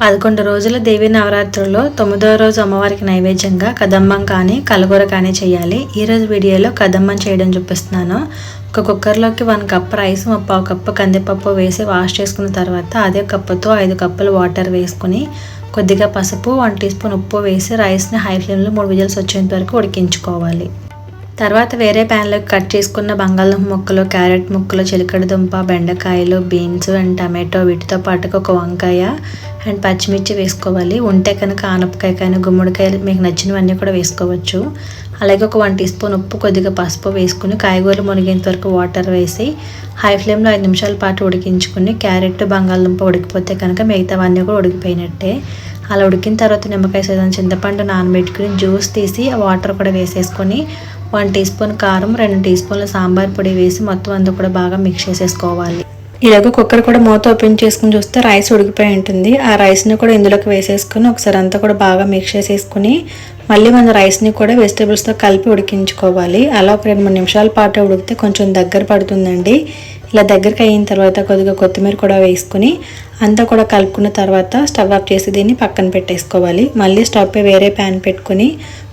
పదకొండు రోజుల దేవి నవరాత్రుల్లో తొమ్మిదవ రోజు అమ్మవారికి నైవేద్యంగా కదంబం కానీ కలగూర కానీ చేయాలి. ఈరోజు వీడియోలో కదంబం చేయడం చూపిస్తున్నాను. ఒక కుక్కర్లోకి వన్ కప్ రైస్ ముప్పావు కప్పు కందిపప్పు వేసి వాష్ చేసుకున్న తర్వాత అదే కప్పుతో ఐదు కప్పులు వాటర్ వేసుకుని కొద్దిగా పసుపు వన్ టీ స్పూన్ ఉప్పు వేసి రైస్ని హై ఫ్లేమ్లో మూడు విజిల్స్ వచ్చేంత వరకు ఉడికించుకోవాలి. తర్వాత వేరే ప్యాన్లోకి కట్ చేసుకున్న బంగాళదుంప ముక్కలు క్యారెట్ ముక్కలు చిలకడదుంప బెండకాయలు బీన్స్ అండ్ టమాటో వీటితో పాటుగా ఒక వంకాయ అండ్ పచ్చిమిర్చి వేసుకోవాలి. ఉంటే కనుక ఆనపకాయ కానీ గుమ్మడికాయలు మీకు నచ్చినవన్నీ కూడా వేసుకోవచ్చు. అలాగే ఒక వన్ టీ స్పూన్ ఉప్పు కొద్దిగా పసుపు వేసుకుని కాయగూరలు మునిగేంత వరకు వాటర్ వేసి హై ఫ్లేమ్లో ఐదు నిమిషాల పాటు ఉడికించుకుని క్యారెట్ బంగాళదుంప ఉడికిపోతే కనుక మిగతావన్నీ కూడా ఉడికిపోయినట్టే. అలా ఉడికిన తర్వాత నిమ్మకాయ సైతం చింతపండు నానబెట్టుకుని జ్యూస్ తీసి వాటర్ కూడా వేసేసుకొని వన్ టీ స్పూన్ కారం రెండు టీ స్పూన్ల సాంబార్ పొడి వేసి మొత్తం అంతా కూడా బాగా మిక్స్ చేసేసుకోవాలి. ఇలాగ కుక్కర్ కూడా మూత ఓపెన్ చేసుకుని చూస్తే రైస్ ఉడికిపోయి ఉంటుంది. ఆ రైస్ని కూడా ఇందులోకి వేసేసుకుని ఒకసారి అంతా కూడా బాగా మిక్స్ చేసేసుకుని మళ్ళీ మన రైస్ని కూడా వెజిటేబుల్స్తో కలిపి ఉడికించుకోవాలి. అలా ఒక రెండు మూడు నిమిషాల పాటు ఉడికితే కొంచెం దగ్గర పడుతుందండి. ఇలా దగ్గరికి అయిన తర్వాత కొద్దిగా కొత్తిమీర కూడా వేసుకుని అంతా కూడా కలుపుకున్న తర్వాత స్టవ్ ఆఫ్ చేసి దీన్ని పక్కన పెట్టేసుకోవాలి. మళ్ళీ స్టవ్పై వేరే ప్యాన్ పెట్టుకుని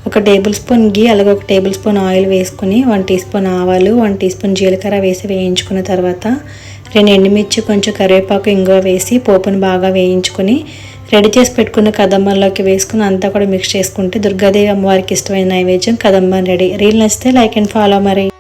ఒక టేబుల్ స్పూన్ గీ అలాగే ఒక టేబుల్ స్పూన్ ఆయిల్ వేసుకుని వన్ టీ స్పూన్ ఆవాలు వన్ టీ స్పూన్ జీలకర్ర వేసి వేయించుకున్న తర్వాత రెండు ఎండుమిర్చి కొంచెం కరివేపాకు ఇంగువ వేసి పోపును బాగా వేయించుకుని రెడీ చేసి పెట్టుకున్న కదంబంలోకి వేసుకుని అంతా కూడా మిక్స్ చేసుకుంటే దుర్గాదేవి అమ్మవారికి ఇష్టమైన నైవేద్యం కదంబం రెడీ. రీల్ నచ్చితే లైక్ అండ్ ఫాలో మరి.